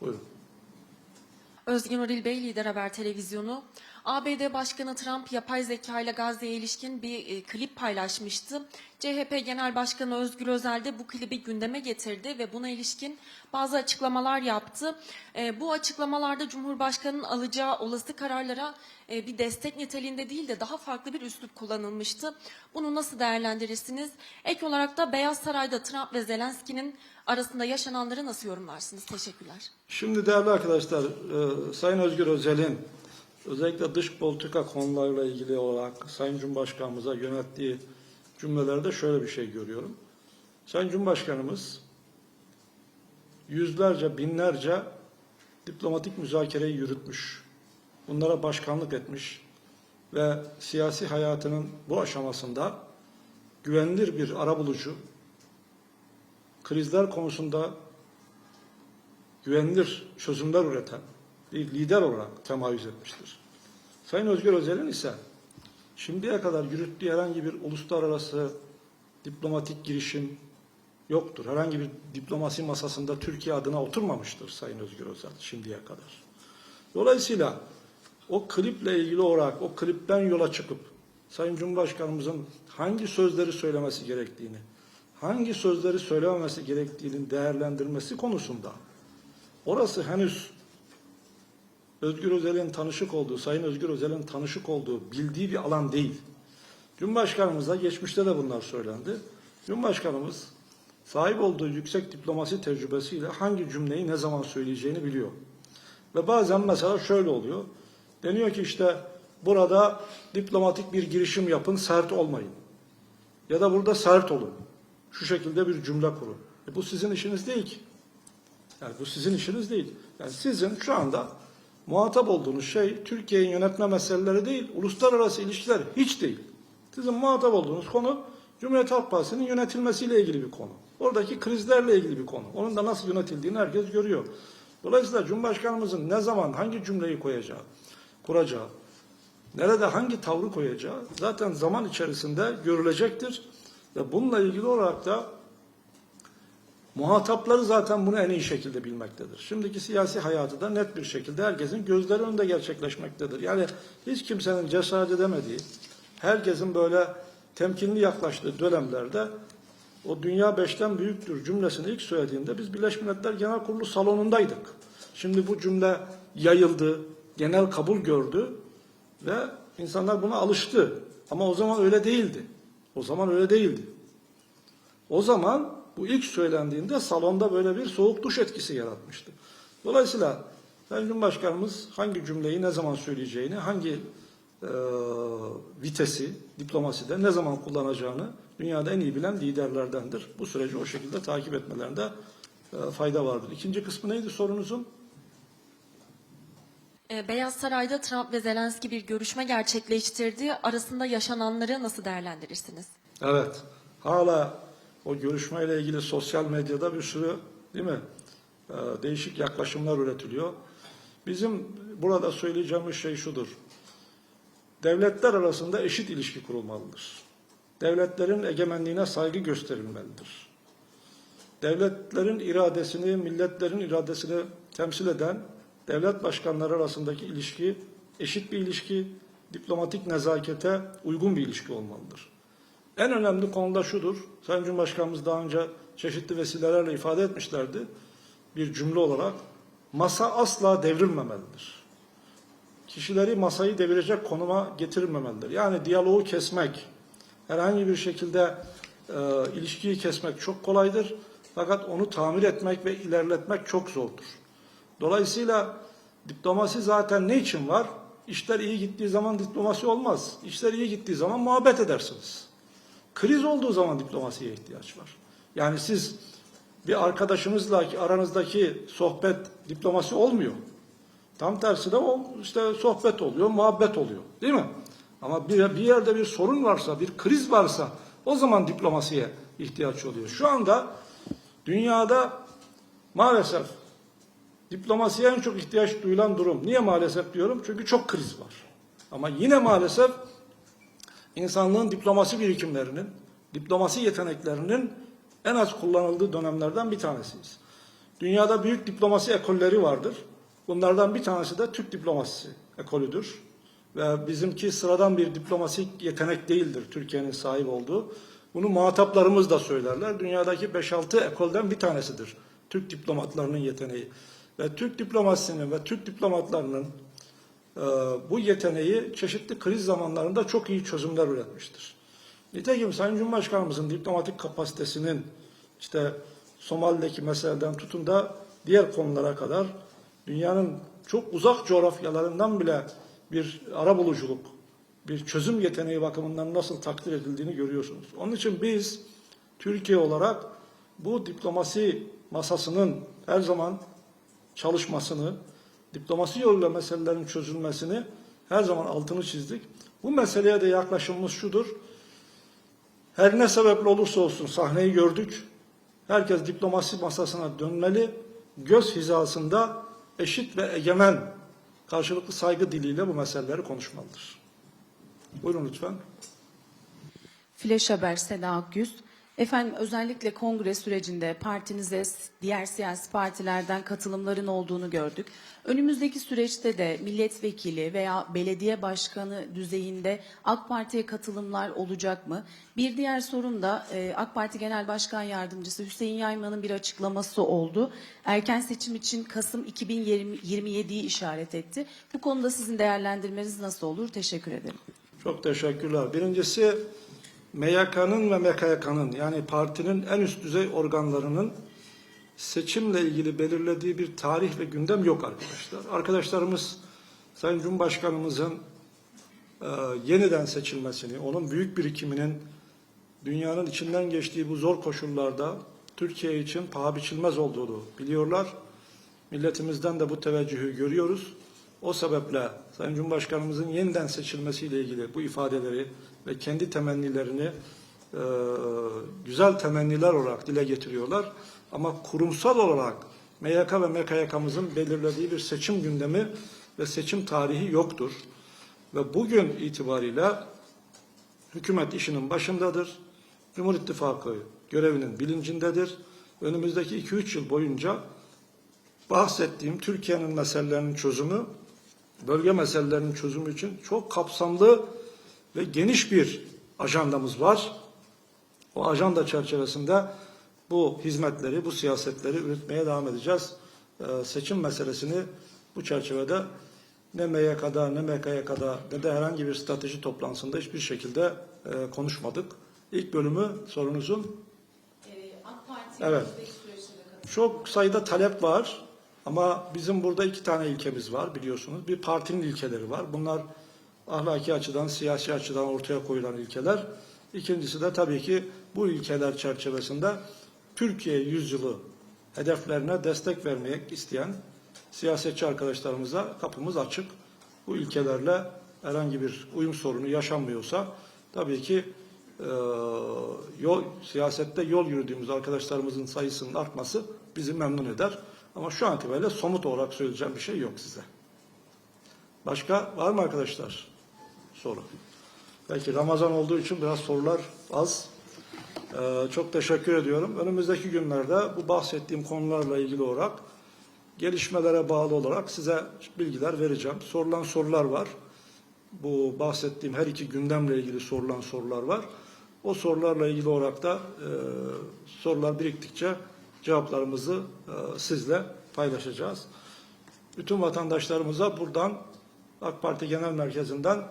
Buyurun. Özgün Oril Bey, Lider Haber Televizyonu. ABD Başkanı Trump yapay zeka ile Gazze'ye ilişkin bir e, klip paylaşmıştı. CHP Genel Başkanı Özgür Özel de bu klibi gündeme getirdi ve buna ilişkin bazı açıklamalar yaptı. E, bu açıklamalarda Cumhurbaşkanı'nın alacağı olası kararlara e, bir destek niteliğinde değil de daha farklı bir üslup kullanılmıştı. Bunu nasıl değerlendirirsiniz? Ek olarak da Beyaz Saray'da Trump ve Zelenski'nin arasında yaşananları nasıl yorumlarsınız? Teşekkürler. Şimdi değerli arkadaşlar, e, Sayın Özgür Özel'in özellikle dış politika konularıyla ilgili olarak Sayın Cumhurbaşkanımıza yönettiği cümlelerde şöyle bir şey görüyorum. Sayın Cumhurbaşkanımız yüzlerce, binlerce diplomatik müzakereyi yürütmüş. Bunlara başkanlık etmiş ve siyasi hayatının bu aşamasında güvenilir bir arabulucu, krizler konusunda güvenilir çözümler üreten bir lider olarak temayüz etmiştir. Sayın Özgür Özel'in ise şimdiye kadar yürüttüğü herhangi bir uluslararası diplomatik girişim yoktur. Herhangi bir diplomasi masasında Türkiye adına oturmamıştır Sayın Özgür Özel şimdiye kadar. Dolayısıyla o kliple ilgili olarak o klipten yola çıkıp Sayın Cumhurbaşkanımızın hangi sözleri söylemesi gerektiğini, hangi sözleri söylememesi gerektiğinin değerlendirmesi konusunda orası henüz Özgür Özel'in tanışık olduğu, Sayın Özgür Özel'in tanışık olduğu, bildiği bir alan değil. Cumhurbaşkanımıza geçmişte de bunlar söylendi. Cumhurbaşkanımız sahip olduğu yüksek diplomasi tecrübesiyle hangi cümleyi ne zaman söyleyeceğini biliyor. Ve bazen mesela şöyle oluyor. Deniyor ki işte burada diplomatik bir girişim yapın, sert olmayın. Ya da burada sert olun. Şu şekilde bir cümle kurun. E bu sizin işiniz değil ki. Yani bu sizin işiniz değil. Yani sizin şu anda muhatap olduğunuz şey Türkiye'nin yönetme meseleleri değil, uluslararası ilişkiler hiç değil. Sizin muhatap olduğunuz konu Cumhuriyet Halk Partisi'nin yönetilmesiyle ilgili bir konu. Oradaki krizlerle ilgili bir konu. Onun da nasıl yönetildiğini herkes görüyor. Dolayısıyla Cumhurbaşkanımızın ne zaman hangi cümleyi koyacağı, kuracağı, nerede hangi tavrı koyacağı zaten zaman içerisinde görülecektir. Ve bununla ilgili olarak da Muhatapları zaten bunu en iyi şekilde bilmektedir. Şimdiki siyasi hayatı da net bir şekilde herkesin gözleri önünde gerçekleşmektedir. Yani hiç kimsenin cesaret edemediği, herkesin böyle temkinli yaklaştığı dönemlerde o dünya beşten büyüktür cümlesini ilk söylediğinde biz Birleşmiş Milletler Genel Kurulu salonundaydık. Şimdi bu cümle yayıldı, genel kabul gördü ve insanlar buna alıştı. Ama o zaman öyle değildi. O zaman öyle değildi. O zaman bu ilk söylendiğinde salonda böyle bir soğuk duş etkisi yaratmıştı. Dolayısıyla Sayın Cumhurbaşkanımız hangi cümleyi ne zaman söyleyeceğini, hangi e, vitesi diplomaside ne zaman kullanacağını dünyada en iyi bilen liderlerdendir. Bu süreci o şekilde takip etmelerinde e, fayda vardır. İkinci kısmı neydi sorunuzun? Ee, Beyaz Saray'da Trump ve Zelenski bir görüşme gerçekleştirdi. Arasında yaşananları nasıl değerlendirirsiniz? Evet. Hala o görüşmeyle ilgili sosyal medyada bir sürü değil mi? Ee, değişik yaklaşımlar üretiliyor. Bizim burada söyleyeceğimiz şey şudur. Devletler arasında eşit ilişki kurulmalıdır. Devletlerin egemenliğine saygı gösterilmelidir. Devletlerin iradesini, milletlerin iradesini temsil eden devlet başkanları arasındaki ilişki eşit bir ilişki, diplomatik nezakete uygun bir ilişki olmalıdır. En önemli konu da şudur. Sayın Cumhurbaşkanımız daha önce çeşitli vesilelerle ifade etmişlerdi. Bir cümle olarak masa asla devrilmemelidir. Kişileri masayı devirecek konuma getirilmemelidir. Yani diyaloğu kesmek, herhangi bir şekilde e, ilişkiyi kesmek çok kolaydır. Fakat onu tamir etmek ve ilerletmek çok zordur. Dolayısıyla diplomasi zaten ne için var? İşler iyi gittiği zaman diplomasi olmaz. İşler iyi gittiği zaman muhabbet edersiniz. Kriz olduğu zaman diplomasiye ihtiyaç var. Yani siz bir arkadaşınızla aranızdaki sohbet diplomasi olmuyor. Tam tersine o işte sohbet oluyor, muhabbet oluyor. Değil mi? Ama bir, bir yerde bir sorun varsa, bir kriz varsa o zaman diplomasiye ihtiyaç oluyor. Şu anda dünyada maalesef diplomasiye en çok ihtiyaç duyulan durum. Niye maalesef diyorum? Çünkü çok kriz var. Ama yine maalesef insanlığın diplomasi birikimlerinin, diplomasi yeteneklerinin en az kullanıldığı dönemlerden bir tanesiyiz. Dünyada büyük diplomasi ekolleri vardır. Bunlardan bir tanesi de Türk diplomasisi ekolüdür. Ve bizimki sıradan bir diplomatik yetenek değildir Türkiye'nin sahip olduğu. Bunu muhataplarımız da söylerler. Dünyadaki 5-6 ekolden bir tanesidir Türk diplomatlarının yeteneği. Ve Türk diplomasisinin ve Türk diplomatlarının e, bu yeteneği çeşitli kriz zamanlarında çok iyi çözümler üretmiştir. Nitekim Sayın Cumhurbaşkanımızın diplomatik kapasitesinin işte Somali'deki meseleden tutun da diğer konulara kadar dünyanın çok uzak coğrafyalarından bile bir arabuluculuk, bir çözüm yeteneği bakımından nasıl takdir edildiğini görüyorsunuz. Onun için biz Türkiye olarak bu diplomasi masasının her zaman çalışmasını, diplomasi yoluyla meselelerin çözülmesini her zaman altını çizdik. Bu meseleye de yaklaşımımız şudur. Her ne sebeple olursa olsun sahneyi gördük. Herkes diplomasi masasına dönmeli. Göz hizasında eşit ve egemen karşılıklı saygı diliyle bu meseleleri konuşmalıdır. Buyurun lütfen. Flash Haber Seda Akgüz. Efendim özellikle kongre sürecinde partinize diğer siyasi partilerden katılımların olduğunu gördük. Önümüzdeki süreçte de milletvekili veya belediye başkanı düzeyinde AK Parti'ye katılımlar olacak mı? Bir diğer sorum da e, AK Parti Genel Başkan Yardımcısı Hüseyin Yayman'ın bir açıklaması oldu. Erken seçim için Kasım 2027'yi işaret etti. Bu konuda sizin değerlendirmeniz nasıl olur? Teşekkür ederim. Çok teşekkürler. Birincisi MYK'nın ve MKYK'nın yani partinin en üst düzey organlarının seçimle ilgili belirlediği bir tarih ve gündem yok arkadaşlar. Arkadaşlarımız Sayın Cumhurbaşkanımızın e, yeniden seçilmesini, onun büyük birikiminin dünyanın içinden geçtiği bu zor koşullarda Türkiye için paha biçilmez olduğunu biliyorlar. Milletimizden de bu teveccühü görüyoruz. O sebeple Sayın Cumhurbaşkanımızın yeniden seçilmesiyle ilgili bu ifadeleri ve kendi temennilerini e, güzel temenniler olarak dile getiriyorlar. Ama kurumsal olarak MYK ve MKYK'mızın belirlediği bir seçim gündemi ve seçim tarihi yoktur. Ve bugün itibariyle hükümet işinin başındadır. Cumhur İttifakı görevinin bilincindedir. Önümüzdeki 2-3 yıl boyunca bahsettiğim Türkiye'nin meselelerinin çözümü, bölge meselelerinin çözümü için çok kapsamlı ve geniş bir ajandamız var. O ajanda çerçevesinde bu hizmetleri, bu siyasetleri üretmeye devam edeceğiz. Ee, seçim meselesini bu çerçevede ne MYK'da ne MKYK'da ne de herhangi bir strateji toplantısında hiçbir şekilde e, konuşmadık. İlk bölümü sorunuzun AK Parti Evet. Çok sayıda talep var ama bizim burada iki tane ilkemiz var biliyorsunuz. Bir partinin ilkeleri var. Bunlar ahlaki açıdan, siyasi açıdan ortaya koyulan ilkeler. İkincisi de tabii ki bu ilkeler çerçevesinde Türkiye yüzyılı hedeflerine destek vermek isteyen siyasetçi arkadaşlarımıza kapımız açık. Bu ilkelerle herhangi bir uyum sorunu yaşanmıyorsa tabii ki e, yol siyasette yol yürüdüğümüz arkadaşlarımızın sayısının artması bizi memnun eder. Ama şu an itibariyle somut olarak söyleyeceğim bir şey yok size. Başka var mı arkadaşlar? Soru. Belki Ramazan olduğu için biraz sorular az. Ee, çok teşekkür ediyorum. Önümüzdeki günlerde bu bahsettiğim konularla ilgili olarak gelişmelere bağlı olarak size bilgiler vereceğim. Sorulan sorular var. Bu bahsettiğim her iki gündemle ilgili sorulan sorular var. O sorularla ilgili olarak da e, sorular biriktikçe cevaplarımızı e, sizle paylaşacağız. Bütün vatandaşlarımıza buradan AK Parti Genel Merkezi'nden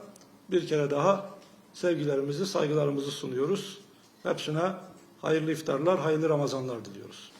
bir kere daha sevgilerimizi, saygılarımızı sunuyoruz. Hepsine hayırlı iftarlar, hayırlı Ramazanlar diliyoruz.